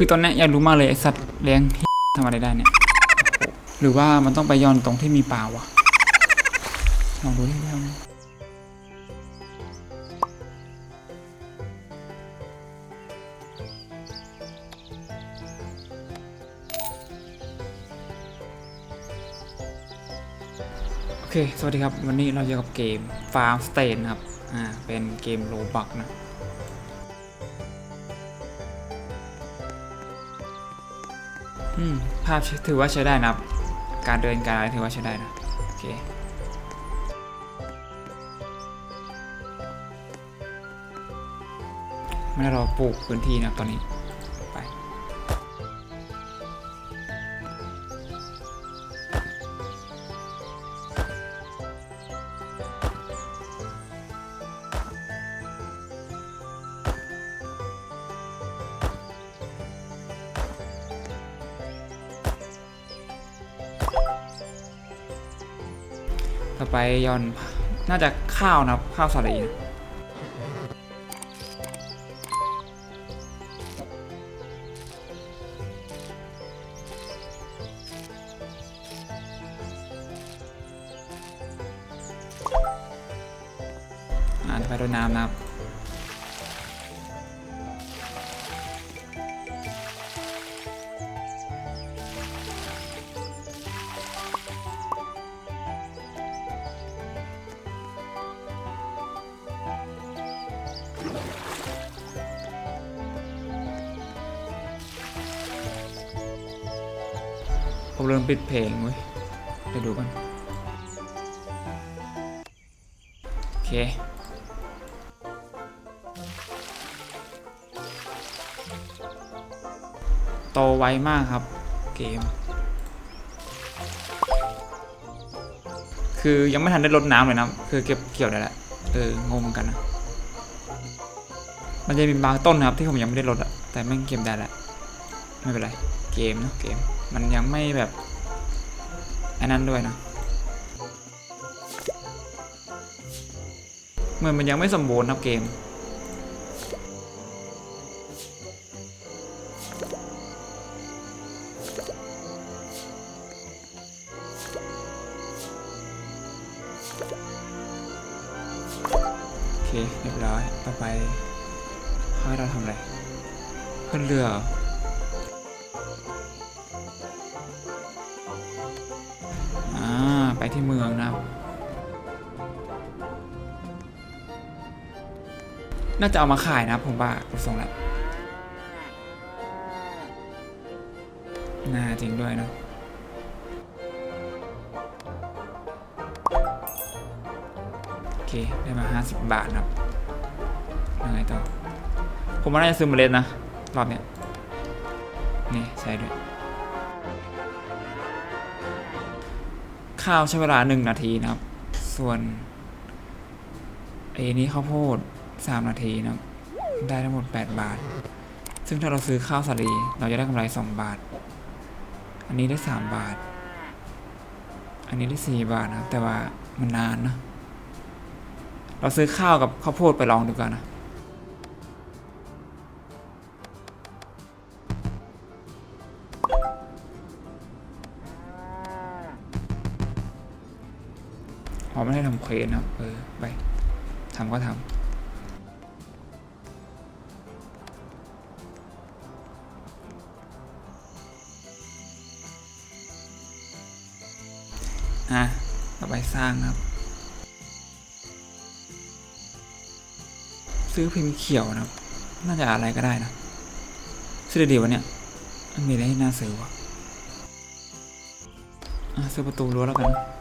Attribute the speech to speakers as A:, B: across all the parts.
A: คือตอนนี้ยอยากรู้มากเลยไอสัตว์เลี้ยงทำอะไรได้เนี่ย หรือว่ามันต้องไปย้อนตรงที่มีปลาวะลองดูดิลองดูโอเค สวัสดีครับ วันนี้เราอยู่กับเกม Farm Stay นะครับ อ่า เป็นเกมโลบักนะ อืมภาพถือว่าใช้ได้นะครับการเดินการอะไรถือว่าใช้ได้นะโอเคไม่ได้เราปลูกพื้นที่นะตอนนี้ ไปย้อน น่าจะข้าวนะครับ ข้าวสาลีนะ ผมเริ่มปิดเพลงเว้ยไปดูกันโอเคโตไวมากครับ เกม คือยังไม่ทันได้ลดน้ำเลยนะ คือเก็บเกี่ยวได้แหละเอองงกันนะ มันจะมีบางต้นนะครับที่ผมยังไม่ได้ลดอะแต่แม่งเก็บได้แหละไม่เป็นไร เกมเนอะเกม มันยังไม่แบบอันนั้นด้วยนะเหมือนมันยังไม่สมบูรณ์ครับเกม โอเค เรียบร้อย ต่อไปเขาให้เราทำอะไร ขึ้นเรือ อ่า ไปที่เมืองนะครับ น่าจะเอามาขายนะผมว่าดูทรงแล้วน่าจริงด้วยเนอะโอเค ได้มา 50 บาทนะครับยังไงต่อ ผมว่าน่าจะซื้อเมล็ดนะ รอบเนี้ยนี่ใช้ด้วย ข้าวใช้เวลา1นาทีนะครับ ส่วนไอ้นี้ข้าวโพด3นาทีนะครับ ได้ทั้งหมด8บาท ซึ่งถ้าเราซื้อข้าวสาลีเราจะได้กำไร2บาท อันนี้ได้3บาท อันนี้ได้4บาทนะครับ แต่ว่ามันนานนะ เราซื้อข้าวกับข้าวโพดไปลองดูกันนะ เควสนะครับ เออ ไปทำก็ทำอะต่อไปสร้างครับ ซื้อพิมพ์เขียวนะครับ น่าจะอะไรก็ได้นะ ซื้อได้ดีวะเนี่ยมีอะไรที่น่าซื้อวะอะซื้อประตูรั้วแล้วกันนะ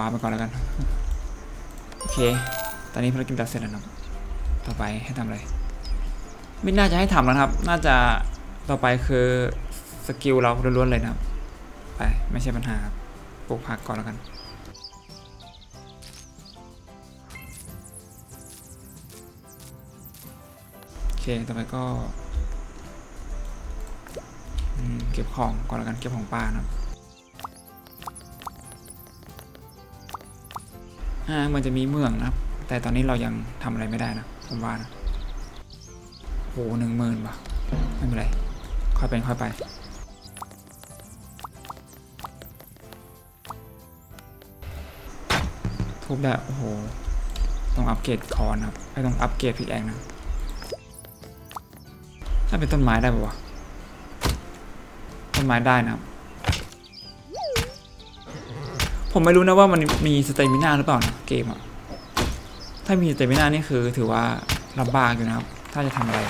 A: าวาไปก่อนแล้วกัน โอเค ตอนนี้ภารกิจเราเสร็จแล้วนะต่อไปให้ทำอะไร ไม่น่าจะให้ทำแล้วครับ น่าจะต่อไปคือสกิลเราล้วนๆเลยนะครับ ไปไม่ใช่ปัญหาปลูกผักก่อนแล้วกันโอเค ต่อไปก็ เก็บของก่อนแล้วกัน เก็บของป้านะครับ อ่ามันจะมีเมืองนะครับ แต่ตอนนี้เรายังทำอะไรไม่ได้นะ ผมว่านะโหหนึ่งหมื่นบาทไม่เป็นไร ค่อยเป็นค่อยไป ทุบได้ โอ้โห ต้องอัปเกรดคอนครับไม่ต้องอัปเกรดพิกแองนะ ถ้าเป็นต้นไม้ได้ปะวะ ต้นไม้ได้นะครับ ผมไม่รู้นะว่ามันมีสเตมินาหรือเปล่านะเกมอะถ้ามีสเตมินานี่คือถือว่าลำบากอยู่นะครับ ถ้าจะทำอะไร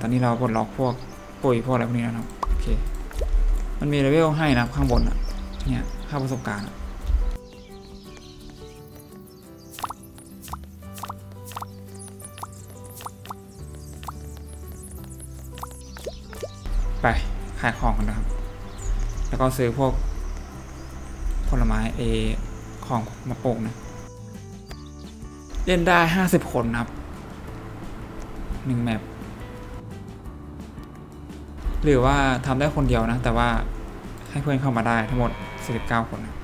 A: ตอนนี้เราปลดล็อกพวกปุ๋ยพวกอะไรพวกนี้แล้วนะโอเค มันมีเลเวลให้นะข้างบนอะ เนี่ยค่าประสบการณ์ไปขายของกันนะครับ แล้วก็ซื้อพวกผลไม้เอของมาปลูกนะ เล่นได้ห้าสิบคนนะครับหนึ่งแมป หรือว่าทำได้คนเดียวนะ แต่ว่าให้เพื่อนเข้ามาได้ทั้งหมด 49 คนนะ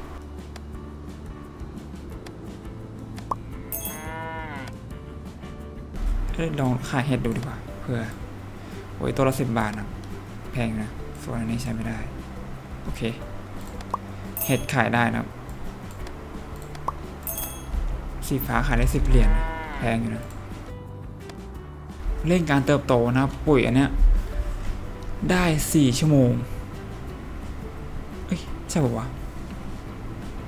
A: เอ้ลองขายเห็ดดูดีกว่าเพื่อโอ้ยตัวละสิบบาทนะแพงนะ ส่วนอันนี้ใช้ไม่ได้ โอเค เห็ดขายได้นะสีฟ้าขายได้สิบเหรียญแพงอยู่นะ เร่งการเติบโตนะปุ๋ยอันเนี้ย ได้สี่ชั่วโมง เอ้ย ใช่ป่าวะ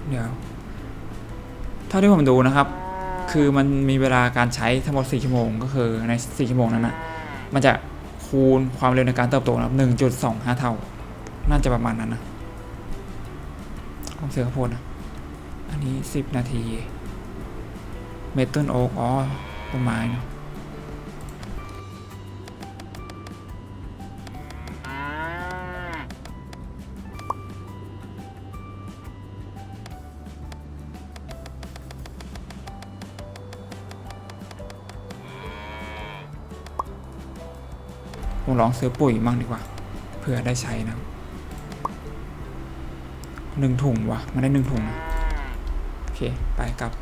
A: เดี๋ยว เท่าที่ผมดูนะครับ คือมันมีเวลาการใช้ทั้งหมด 4 ชั่วโมง ก็คือใน 4 ชั่วโมงนั้นนะมันจะคูณความเร็วในการเติบโตนะครับ 1.25 เท่า น่าจะประมาณนั้นนะ ของเสือข้าวโพดนะ อันนี้ 10 นาที เมทัลโอ๊กอ๋อต้นไม้เนาะ ลองซื้อปุ๋ยมั่งดีกว่า เพื่อได้ใช้นะหนึ่งถุงวะมันได้หนึ่งถุงนะโอเค ไปกลับ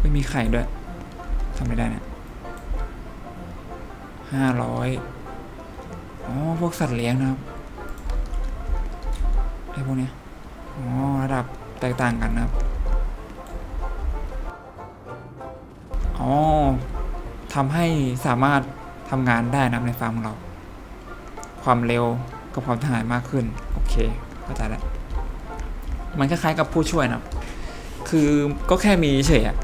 A: ไม่มีไข่ด้วยทำไม่ได้นะห้าร้อยอ๋อ พวกสัตว์เลี้ยงนะครับไอ้พวกเนี้ยอ๋อ ระดับแตกต่างกันนะครับ อ๋อ ทำให้สามารถทำงานได้นับในฟาร์มของเรา ความเร็วกับความทหารมากขึ้น โอเคเข้าใจแล้ว มันคล้ายๆกับผู้ช่วยนะคือก็แค่มีเฉยอะ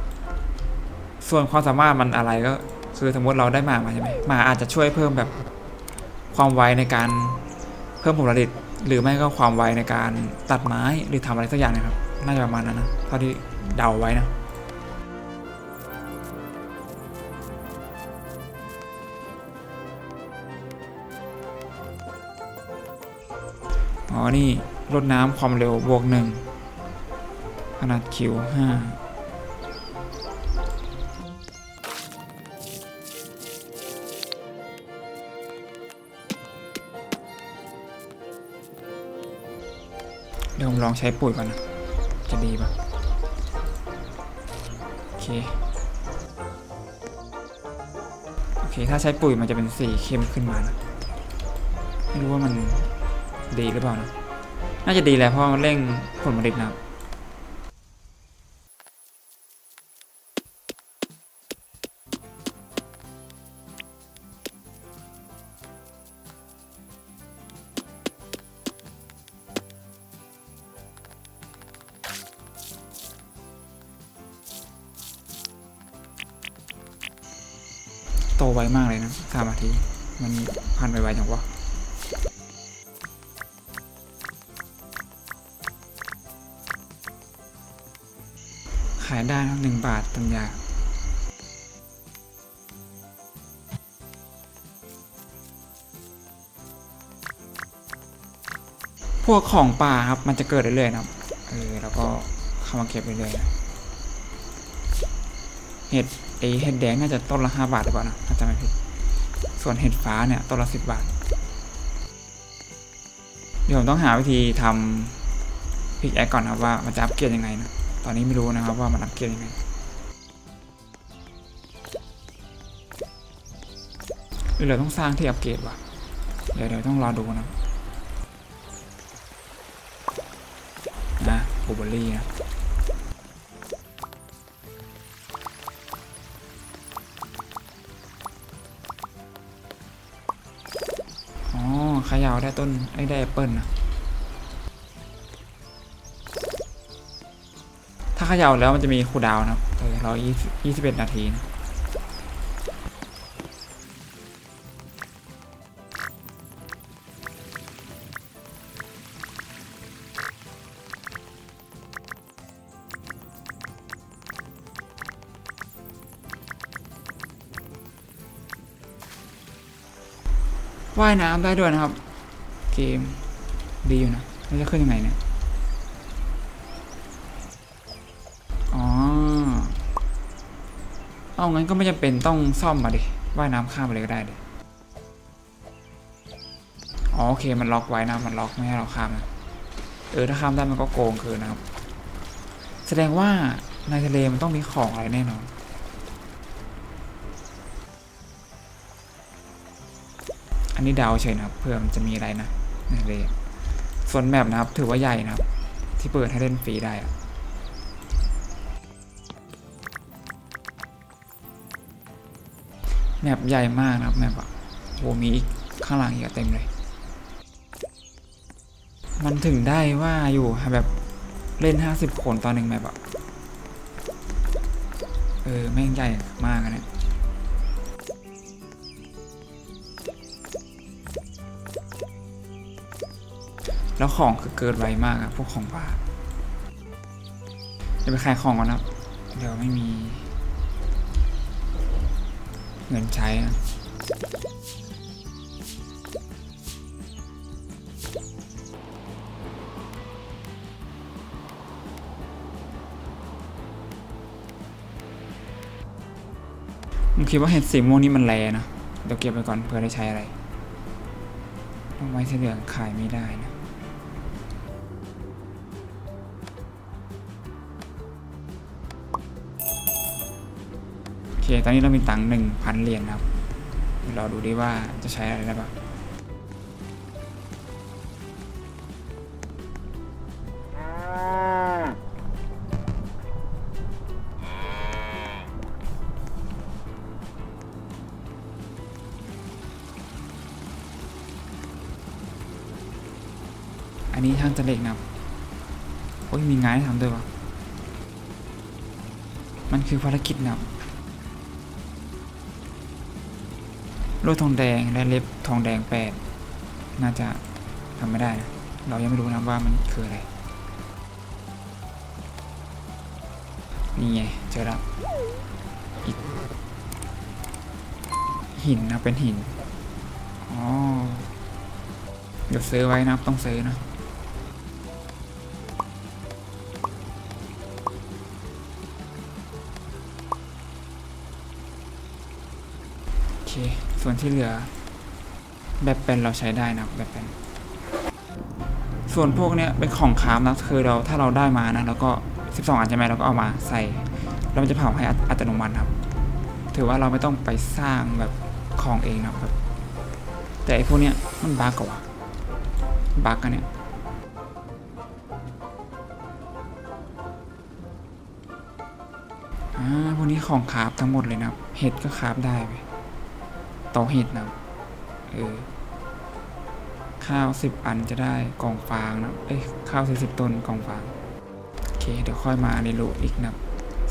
A: ส่วนความสามารถมันอะไรก็คือสมมติเราได้มามาใช่ไหมมาอาจจะช่วยเพิ่มแบบความไวในการเพิ่มผลผลิต หรือไม่ก็ความไวในการตัดไม้หรือทำอะไรสักอย่างนะครับ น่าจะประมาณนั้นนะเท่าที่เดาไว้นะ อ๋อ นี่รดน้ำความเร็วบวกหนึ่งขนาดคิวห้าเดี๋ยวผมลองใช้ปุ๋ยก่อนนะ จะดีปะโอเค โอเค ถ้าใช้ปุ๋ยมันจะเป็นสีเข้มขึ้นมานะ ไม่รู้ว่ามัน ดีหรือเปล่านะ น่าจะดีแหละเพราะมันเร่งผลผลิตนะครับโตไวมากเลยนะสามนาที มันผ่านไปไวจังวะ ได้หนึ่งบาทปัญญาพวกของป่าครับ มันจะเกิดเรื่อยๆนะครับ เออ แล้วก็เข้ามาเก็บเรื่อยๆเห็ดไอเห็ดแดงน่าจะต้นละห้าบาทหรือเปล่านะถ้าจำไม่ผิด ส่วนเห็ดฟ้าเนี่ยต้นละสิบบาท เดี๋ยวผมต้องหาวิธีทำพิกแอคก่อนครับว่ามันจะอัปเกรดยังไงนะ ตอนนี้ไม่รู้นะครับว่ามันอัปเกรดยังไงหรือเราต้องสร้างที่อัปเกรดวะเดี๋ยวเดี๋ยวต้องรอดูนะนะบูเบอรี่นะอ๋อขยาวได้ต้นไอ้ได้แอปเปิลนะ ถ้าเขยาวแล้วมันจะมีคูดาวนะครับเออเรายี่สิบเอ็ดนาทีนะว่ายน้ำได้ด้วยนะครับ เกมดีอยู่นะมันจะขึ้นยังไงเนี่ย เอางั้นก็ไม่จำเป็นต้องซ่อมมาดิว่ายน้ำข้ามไปเลยก็ได้ดิอ๋อโอเคมันล็อกไว้นะมันล็อกไม่ให้เราข้ามนะเออถ้าข้ามได้มันก็โกงเกินนะครับ แสดงว่าในทะเลมันต้องมีของอะไรแน่นอนอันนี้ดาวเฉยนะครับเพื่อมันจะมีอะไรนะในทะเลส่วนแมปนะครับถือว่าใหญ่นะครับ ที่เปิดให้เล่นฟรีได้อะ แมปใหญ่มากนะครับแมปอะโหมีอีกข้างหลังอีกอะเต็มเลย มันถึงได้ว่าอยู่แบบเล่นห้าสิบคนตอนหนึ่งแมปอะเออ แม่งใหญ่มากอะเนี่ยแล้วของคือเกิดไวมากอะพวกของป่าจะไปขายของก่อนนะเดี๋ยวไม่มี เงินใช้นะผมคิดว่าเห็ดสีม่วงนี่มันแรนะ เดี๋ยวเก็บไปก่อนเพื่อได้ใช้อะไร ต้องไว้สีเหลืองขายไม่ได้นะ ตอนนี้เรามีตังค์หนึ่งพันเหรียญครับเราดูดิว่าจะใช้อะไรได้บ้างอันนี้ช่างจะเล็กนะโอ้ยมีงานให้ทำด้วยวะมันคือภารกิจนะครับ โล่ทองแดงและเล็บทองแดงแปดน่าจะทำไม่ได้นะเรายังไม่รู้นะว่ามันคืออะไร นี่ไงเจอแล้วอีกหินนะเป็นหิน อ๋อเดี๋ยวซื้อไว้นะต้องซื้อนะโอเค ส่วนที่เหลือ แบบเป็นเราใช้ได้นะแบบเป็นส่วนพวกเนี้ยเป็นของค้ามนะคือเราถ้าเราได้มานะแล้วก็ 12 อันใช่ไหมเราก็เอามาใส่แล้วมันจะเผาให้อัตโนมัติครับ ถือว่าเราไม่ต้องไปสร้างแบบของเองนะครับ แต่ไอ้พวกเนี้ยมันบั๊กกว่าบั๊กกันเนี่ยอ่าพวกนี้ของคราฟทั้งหมดเลยนะครับเห็ดก็คราฟได้ไป โตะเห็ดนะเออข้าวสิบอันจะได้กล่องฟางนะเอ้ยข้าวสี่สิบต้นกล่องฟางโอเคเดี๋ยวค่อยมาในรูอีกนะ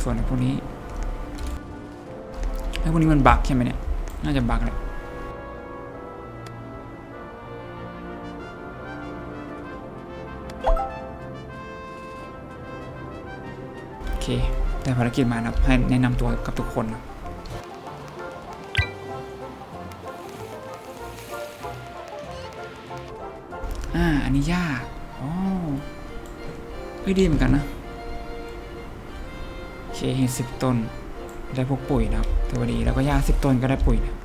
A: ส่วนพวกนี้ไอ้พวกนี้มันบักใช่ไหมเนี่ยน่าจะบักแหละโอเคได้ภารกิจมานะให้แนะนำตัวกับทุกคนนะ อ่า อันนี้ยากอ๋อเฮ้ยดีเหมือนกันนะโอเคเห็นสิบต้น ได้พวกปุ๋ยนะครับถือว่าดีแล้วก็หญ้าสิบต้นก็ได้ปุ๋ยนะ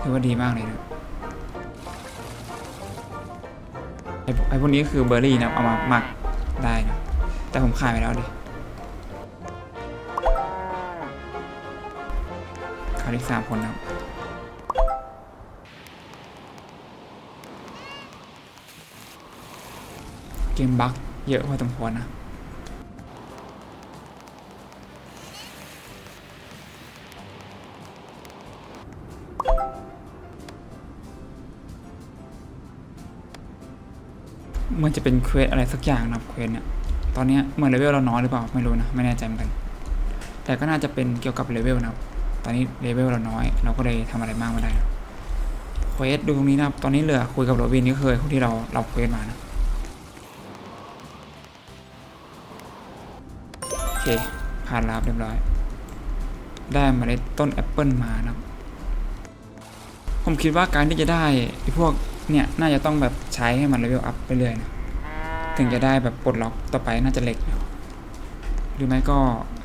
A: ถือว่าดีมากเลยนะไอ้พวกไอพวกนี้ก็คือเบอร์รี่นะเอามาหมักได้นะแต่ผมขายไปแล้วดิขายอีกสามคนนะครับ เกมบั๊กเยอะพอสมควรนะมันจะเป็นเควสอะไรสักอย่างนะเควสเนี่ย ตอนนี้เหมือนเลเวลเราน้อยหรือเปล่า ไม่รู้นะ ไม่แน่ใจเหมือนกัน แต่ก็น่าจะเป็นเกี่ยวกับเลเวลนะครับ ตอนนี้เลเวลเราน้อย เราก็เลยทำอะไรมากไม่ได้เควสดูตรงนี้นะครับ ตอนนี้เหลือคุยกับโรบินนี่เคยคนที่เราเราเควสมานะ เค ผ่านล้วครับเรียบร้อย ได้เมาเล็ดต้นแอปเปิลมานะครับ ผมคิดว่าการที่จะได้พวกเนี่ยน่าจะต้องแบบใช้ให้มันเลเวลอัพไปเรื่อยนะ ถึงจะได้แบบปลดล็อกต่อไปน่าจะเหล็ก หรือไม่ก็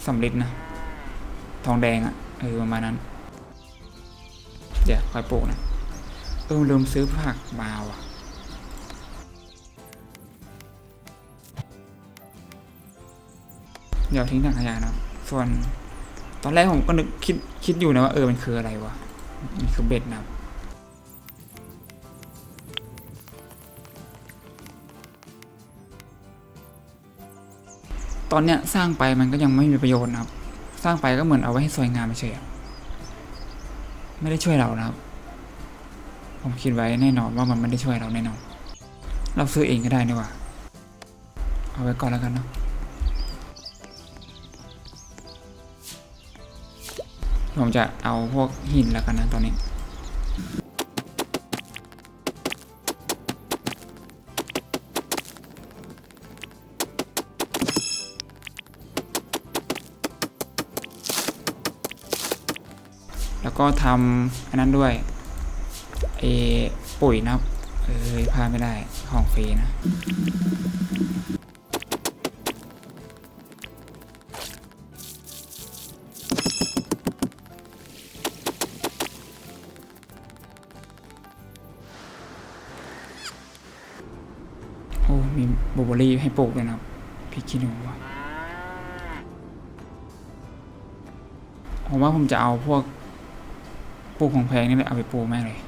A: สำลิดนะ ทองแดงอะ่ะเออประมาณนั้น เดี๋ยวคอยปลูกนะเออลืมซื้อผักมาว่ะ ดี๋ยวทิ้งถังขยะนะส่วนตอนแรกผมก็นึกคิดคิดอยู่นะว่าเออมันคืออะไรวะมันคือเบ็ดนะครับตอนเนี้ยสร้างไปมันก็ยังไม่มีประโยชน์นะครับ สร้างไปก็เหมือนเอาไว้ให้สวยงามเฉยไม่ได้ช่วยเรานะครับ ผมคิดไว้แน่นอนว่ามันไม่ได้ช่วยเราแน่นอน เราซื้อเองก็ได้นี่ว่า เอาไว้ก่อนแล้วกันเนาะ ผมจะเอาพวกหินแล้วกันนะตอนนี้ แล้วก็ทำอันนั้นด้วยเอปุ๋ยนะครับ เออพลาดไม่ได้ของฟรีนะ ร์รี่ให้ปลูกเลยนะครับพริกขี้หนูว่ะผมว่าผมจะเอาพวกปลูกของแพงนี่แหละเอาไปปลูกแม่เลย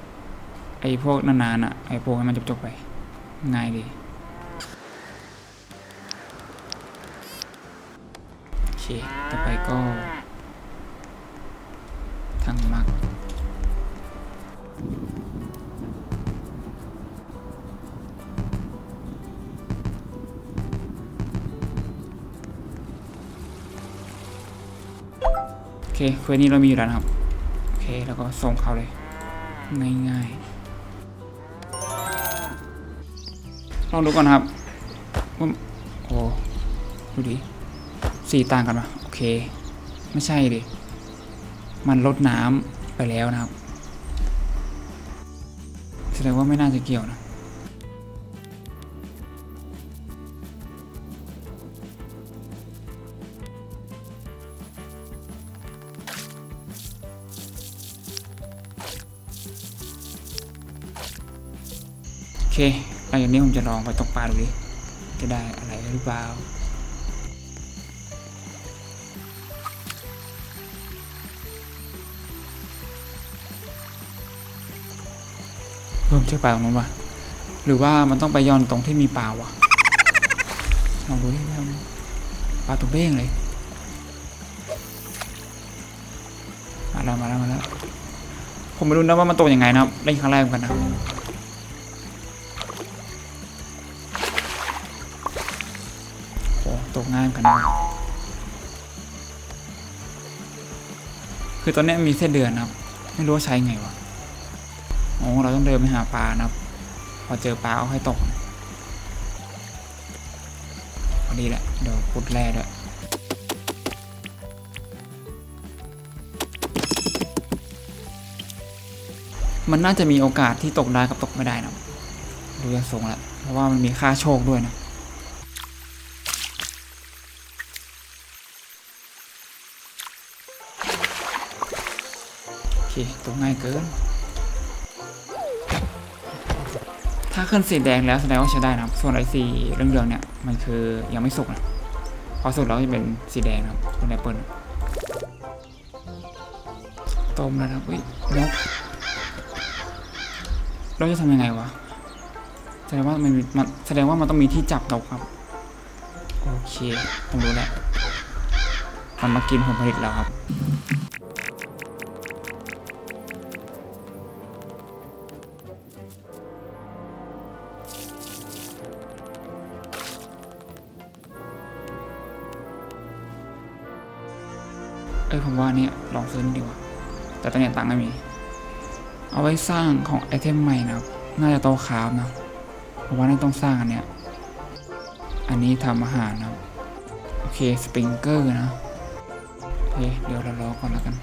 A: ไอ้พวกนานๆอะไอ้ปลูกให้มันจบๆไป ง่ายดีโอเค ต่อไปก็ทางมัก เคเควสนี้เรามีอยู่แล้วนะครับ โอเค แล้วก็ส่งเขาเลย ง่ายๆลองดูก่อนครับว่าโอ้ดูดิสีต่างกันปะโอเค ไม่ใช่ดิ มันลดน้ำไปแล้วนะครับ แสดงว่าไม่น่าจะเกี่ยวนะ หลังจากนี้ผมจะลองไปตกปลาดูดิ จะได้อะไรหรือเปล่าเพิ่มเชือกปลาตรงนู้นวะหรือว่ามันต้องไปย้อนตรงที่มีปลาวะลองดูดิปลาตัวเบ้งเลย มาแล้วมาแล้วมาแล้วผมไม่รู้นะว่ามันตกยังไงนะครับเล่นครั้งแรกเหมือนกันนะ กันนะคือตอนนี้มีเส้นเดือนนะครับ ไม่รู้ว่าใช้ไงวะโอ้เราต้องเดินไปหาปลานะครับ พอเจอปลาเอาให้ตกพอดีแหละ เดี๋ยวพุดแร่ด้วยมันน่าจะมีโอกาสที่ตกได้กับตกไม่ได้นะดูจากทรงแล้วเพราะว่ามันมีค่าโชคด้วยนะ เคตัวง่ายเกิน ถ้าขึ้นสีแดงแล้วแสดงว่าใช้ได้นะครับ ส่วนไอ้สีเรื่องเรืองๆเนี่ย มันคือยังไม่สุกนะ พอสุกแล้วจะเป็นสีแดงนะครับเป็นแอปเปิลต้มแล้วนะครับอุ้ยนกเราจะทำยังไงวะ แสดงว่ามันมีมันแสดงว่ามันต้องมีที่จับนกครับ โอเค ผมรู้แล้ว มันมากินผลผลิตแล้วครับ เออผมว่าเนี่ยลองซื้อนี่ดีกว่า แต่ตอนนี้ตังค์ไม่มี เอาไว้สร้างของไอเทมใหม่นะครับ น่าจะโตะคราฟนะผมว่าน่าต้องสร้างอันเนี้ย อันนี้ทำอาหารนะครับ โอเคสปริงเกอร์นะ โอเค เดี๋ยวเรารอก่อนแล้วกัน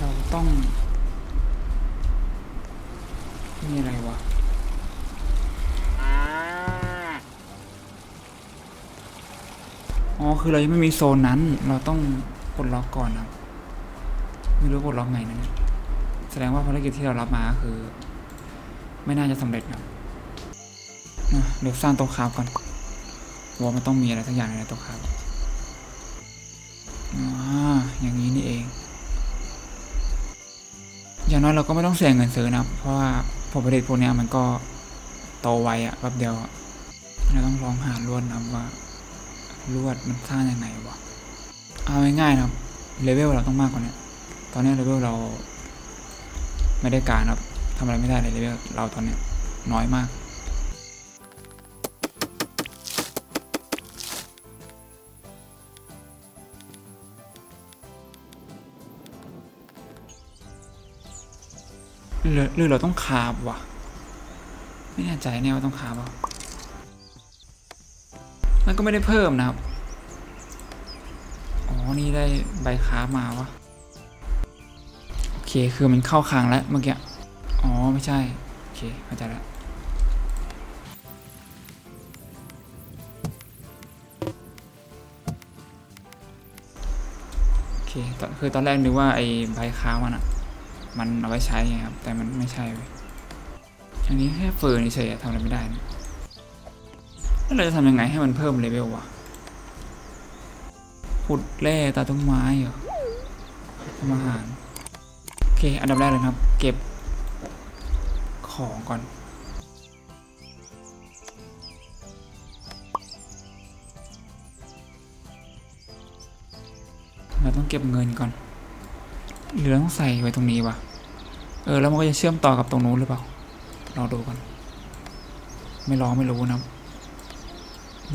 A: เราต้องมีอะไรวะอ๋อ คือเรายังไม่มีโซนนั้น เราต้องปลดล็อกก่อนนะครับไม่รู้ปลดล็อกไงนะแสดงว่าภารกิจที่เรารับมาคือ ไม่น่าจะสำเร็จนะเดี๋ยวสร้างต๊ะคราฟก่อนว่ามันต้องมีอะไรสักอย่างในต๊ะคราฟอ่าอย่างนี้นี่เอง อย่างน้อยเราก็ไม่ต้องเสียเงินซื้อนะ เพราะว่าผลผลิตพวกเนี้ยมันก็โตไวอะแป๊บเดียวเราต้องลองหาลวดนะว่าลวดมันสร้างยังไงวะเอาง่ายๆนะครับเลเวลเราต้องมากกว่านี้ตอนนี้เลเวลเรา ไม่ได้การครับทำอะไรไม่ได้เลยเลเวลเราตอนนี้น้อยมาก หรือหรือเราต้องคาบวะไม่แน่ใจเนี่ยว่าต้องคาบเปล่ามันก็ไม่ได้เพิ่มนะครับ อ๋อ นี่ได้ใบค้ามาวะ โอเค คือมันเข้าคางแล้วเมื่อกี้ อ๋อ ไม่ใช่ โอเค เข้าใจแล้วโอเคตอนคือตอนแรกนึกว่าไอ้ใบค้ามันอะ มันเอาไว้ใช้ไงครับ แต่มันไม่ใช่เว้ยอันนี้แค่เฟิร์นเฉยๆทำอะไรไม่ได้นะแล้วเราจะทำยังไงให้มันเพิ่มเลเวลวะขุดแร่ตาต้นไม้เหรอทำอาหารโอเค อันดับแรกเลยครับ เก็บ ของก่อน เราต้องเก็บเงินก่อน หรือต้องใส่ไว้ตรงนี้วะเออแล้วมันก็จะเชื่อมต่อกับตรงนู้นหรือเปล่าลองดูก่อนไม่ลองไม่รู้นะ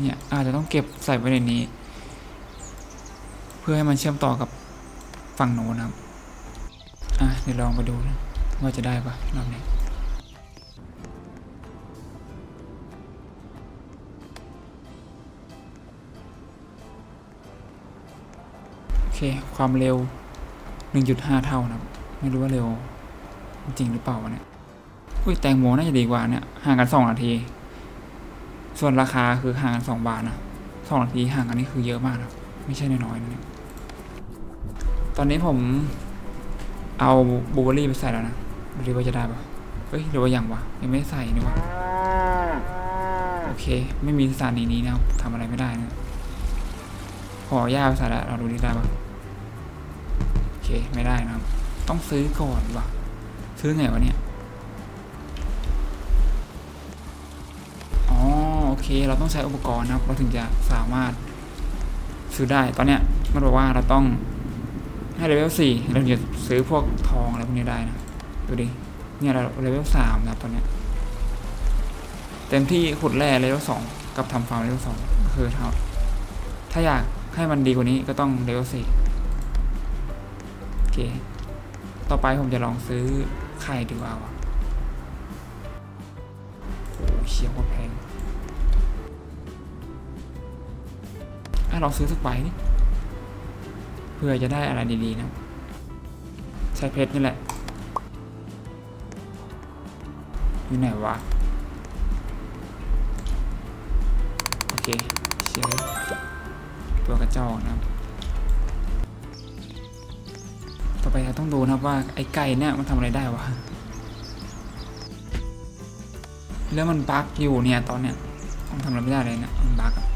A: เนี่ยอาจจะต้องเก็บใส่ไว้ในนี้ เพื่อให้มันเชื่อมต่อกับฝั่งโน้นนะครับอะเดี๋ยวลองไปดูนะว่าจะได้ปะรอบนี้โอเคความเร็ว 1.5 เท่านะครับ ไม่รู้ว่าเร็ว จริงหรือเปล่าเนี่ยอุ้ยแตงโมน่าจะดีกว่าเนี่ยห่างกัน 2 นาที ส่วนราคาคือห่างกัน2บาทนะ2นาทีห่างกันนี่คือเยอะมากนะไม่ใช่น้อยๆนะเนี่ยตอนนี้ผมเอาบลูเบอรี่ไปใส่แล้วนะดูดิว่าจะได้ปะเฮ้ยหรือว่ายังวะยังไม่ได้ใส่นี่วะโอเค ไม่มีสานีนี้นะทำอะไรไม่ได้นะขอย่าไปใส่แล้วเราดูดิได้ปะ เคไม่ได้นะครับ ต้องซื้อก่อนวะซื้อไงวะเนี่ย อ๋อโอเค เราต้องใช้อุปกรณ์นะครับเราถึงจะสามารถซื้อได้ ตอนเนี้ยมันบอกว่าเราต้องให้เลเวลสี่เราถึงจะซื้อพวกทองอะไรพวกนี้ได้นะ ดูดิ เนี่ยเราเลเวลสามนะตอนเนี้ยเต็มที่ขุดแร่เลเวลสองกับทำฟาร์มเลเวลสองคือเท่าถ้าอยากให้มันดีกว่านี้ก็ต้องเลเวลสี่ เค ต่อไปผมจะลองซื้อไข่ดีกว่าวะโอ้เชี่ยว่าแพงอะลองซื้อสักใบนี่เพื่อจะได้อะไรดีๆนะ ใช้เพชรนี่แหละ อยู่ไหนวะ โอเค เชียร์ตัวกระจอกนะครับ ไปต้องดูนะครับว่าไอ้ไก่เนี่ยมันทำอะไรได้วะแล้วมันบั๊กอยู่เนี่ยตอนเนี้ยมันทำอะไรไม่ได้เลยเนะมันบั๊กอะ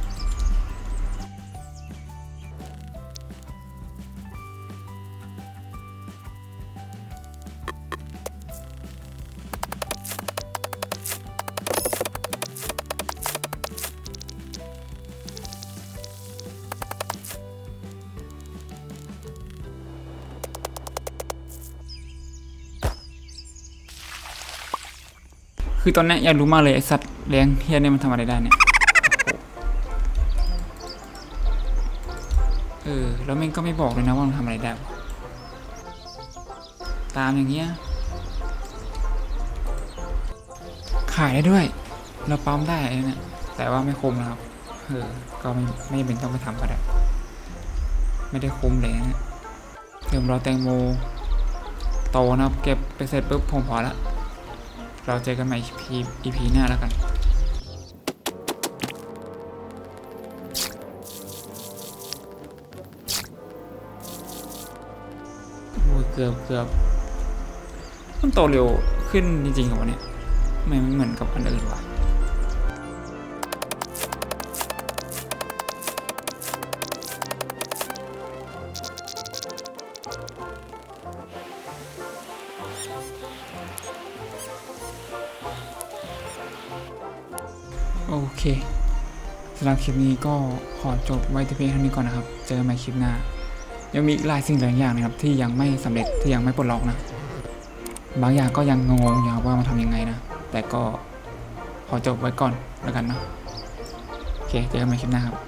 A: คือตอนนี้ยอยากรู้มากเลยไอสัตว์เลี้ยงเฮียเนี่ยมันทำอะไรได้เนี่ยเออแล้วแม่งก็ไม่บอกเลยนะว่ามันทำอะไรได้ ตามอย่างเงี้ยขายได้ด้วย เราปั๊มได้เนี่ยแต่ว่าไม่คุ้มนะครับเออก็ไม่ไม่จำเป็นต้องไปทำก็ได้ไม่ได้คุ้มเลยนะเดี๋ยวรอแตงโมโตนะครับเก็บไปเสร็จปุ๊บผมพอละ เราเจอกันใหม่ EP EP หน้าแล้วกันโอ้ยเกือบเกือบมันโตเร็วขึ้นจริงๆกับวันนี้ไม่เหมือนกับอันอื่นว่ะำหรับคลิปนี้ก็ขอจบไว้ที่เพียงเท่านี้ก่อนนะครับ เจอกันใหม่คลิปหน้า ยังมีอีกหลายสิ่งหลายอย่างนะครับ ที่ยังไม่สำเร็จที่ยังไม่ปลดล็อกนะ บางอย่างก็ยังงงอยู่ครับว่ามันทำยังไงนะ แต่ก็ขอจบไว้ก่อนแล้วกันนะโอเค เจอกันใหม่คลิปหน้าครับ